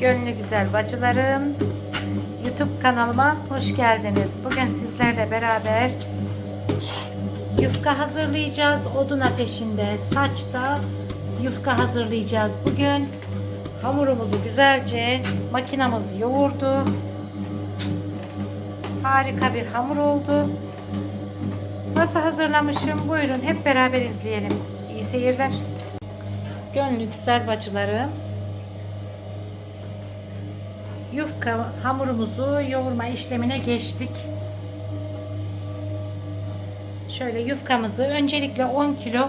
Gönlü güzel bacılarım. YouTube kanalıma hoş geldiniz. Bugün sizlerle beraber yufka hazırlayacağız. Odun ateşinde, saçta yufka hazırlayacağız. Bugün hamurumuzu güzelce makinamız yoğurdu. Harika bir hamur oldu. Nasıl hazırlamışım? Buyurun hep beraber izleyelim. İyi seyirler. Gönlü güzel bacılarım. Yufka hamurumuzu yoğurma işlemine geçtik. Şöyle yufkamızı öncelikle 10 kilo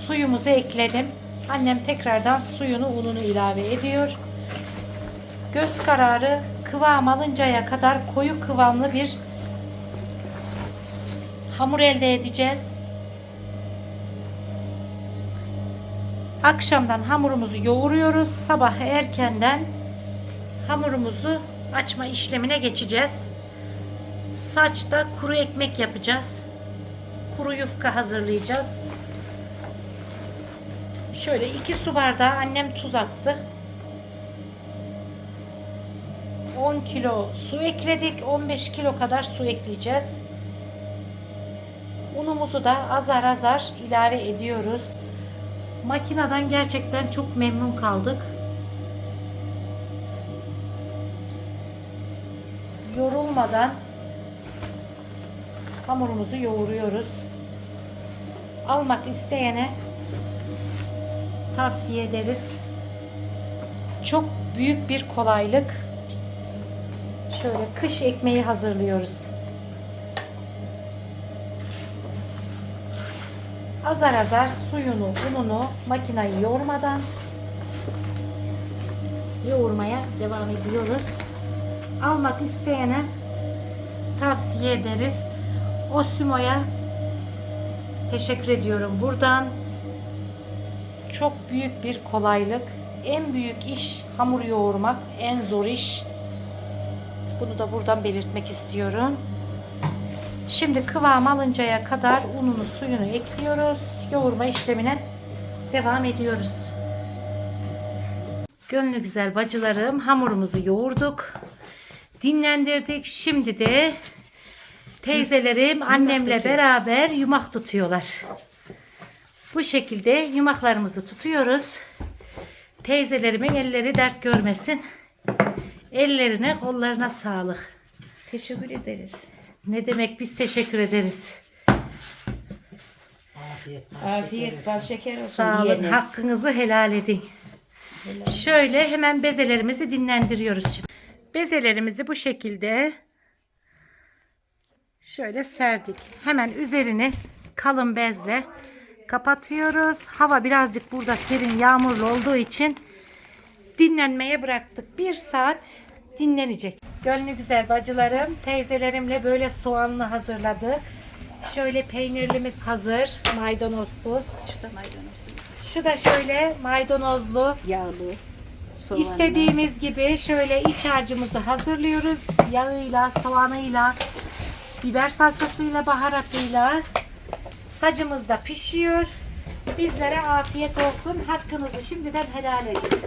suyumuzu ekledim. Annem tekrardan suyunu ununu ilave ediyor. Göz kararı kıvam alıncaya kadar koyu kıvamlı bir hamur elde edeceğiz. Akşamdan hamurumuzu yoğuruyoruz. Sabah erkenden hamurumuzu açma işlemine geçeceğiz. Saçta kuru ekmek yapacağız. Kuru yufka hazırlayacağız. Şöyle 2 su bardağı annem tuz attı. 10 kilo su ekledik. 15 kilo kadar su ekleyeceğiz. Unumuzu da azar azar ilave ediyoruz. Makineden gerçekten çok memnun kaldık. Yorulmadan hamurumuzu yoğuruyoruz. Almak isteyene tavsiye ederiz. Çok büyük bir kolaylık. Şöyle kış ekmeği hazırlıyoruz. Azar azar suyunu, ununu makinayı yoğurmadan yoğurmaya devam ediyoruz. Almak isteyene tavsiye ederiz. Osimo'ya teşekkür ediyorum buradan. Çok büyük bir kolaylık. En büyük iş hamur yoğurmak, en zor iş. Bunu da buradan belirtmek istiyorum. Şimdi kıvam alıncaya kadar ununu suyunu ekliyoruz. Yoğurma işlemine devam ediyoruz. Gönlü güzel bacılarım hamurumuzu yoğurduk. Dinlendirdik. Şimdi de teyzelerim annemle beraber yumak tutuyorlar. Bu şekilde yumaklarımızı tutuyoruz. Teyzelerimin elleri dert görmesin. Ellerine kollarına sağlık. Teşekkür ederiz. Ne demek biz teşekkür ederiz. Afiyet, bal şeker olsun. Sağ olun. Hakkınızı helal edin. Şöyle hemen bezelerimizi dinlendiriyoruz şimdi. Bezelerimizi bu şekilde şöyle serdik. Hemen üzerini kalın bezle kapatıyoruz. Hava birazcık burada serin yağmurlu olduğu için dinlenmeye bıraktık. Bir saat dinlenecek. Gönlü güzel bacılarım. Teyzelerimle böyle soğanlı hazırladık. Şöyle peynirlimiz hazır. Maydanozsuz. Şu da maydanoz. Şu da şöyle maydanozlu. Yağlı. İstediğimiz gibi şöyle iç harcımızı hazırlıyoruz. Yağıyla, soğanıyla, biber salçasıyla, baharatıyla. Sacımız da pişiyor. Bizlere afiyet olsun. Hakkınızı şimdiden helal edin.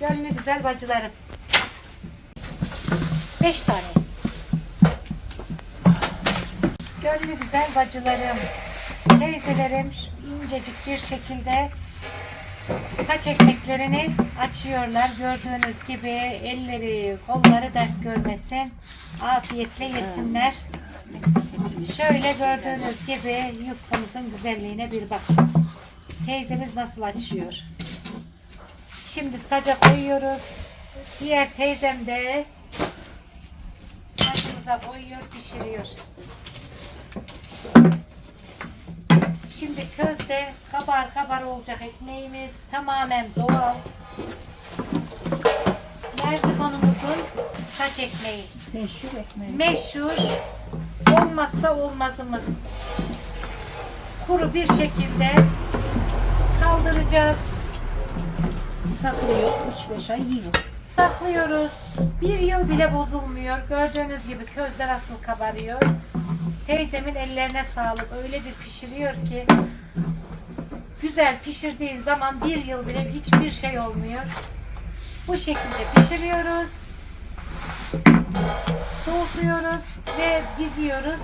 Gönlü güzel bacılarım. 5 tane. Gönlü güzel bacılarım. Teyzelerim incecik bir şekilde saç ekmeklerini açıyorlar. Gördüğünüz gibi elleri, kolları dert görmesin. Afiyetle yesinler. Şöyle gördüğünüz gibi yufkamızın güzelliğine bir bakın. Teyzemiz nasıl açıyor. Şimdi saca koyuyoruz. Diğer teyzem de sacımıza koyuyor, pişiriyor. Şimdi közde kabar kabar olacak ekmeğimiz. Tamamen doğal. Merzifonumuzun saç ekmeği. Meşhur ekmeği. Meşhur olmazsa olmazımız. Kuru bir şekilde kaldıracağız. Saklıyor. 3-5 ay yiyor. Saklıyoruz. Bir yıl bile bozulmuyor. Gördüğünüz gibi közler asıl kabarıyor. Teyzemin ellerine sağlık. Öyle bir pişiriyor ki güzel pişirdiğin zaman bir yıl bile hiçbir şey olmuyor. Bu şekilde pişiriyoruz. Soğutuyoruz ve diziyoruz.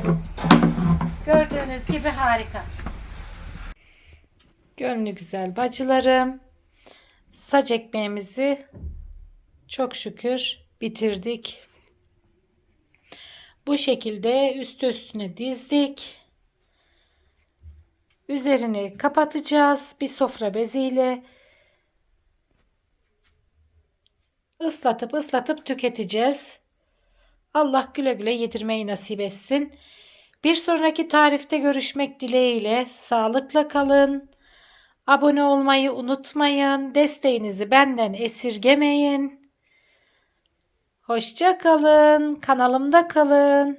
Gördüğünüz gibi harika. Gönlü güzel bacılarım. Saç ekmeğimizi çok şükür bitirdik. Bu şekilde üst üstüne dizdik. Üzerini kapatacağız bir sofra beziyle. Islatıp ıslatıp tüketeceğiz. Allah güle güle yedirmeyi nasip etsin. Bir sonraki tarifte görüşmek dileğiyle sağlıkla kalın. Abone olmayı unutmayın. Desteğinizi benden esirgemeyin. Hoşça kalın. Kanalımda kalın.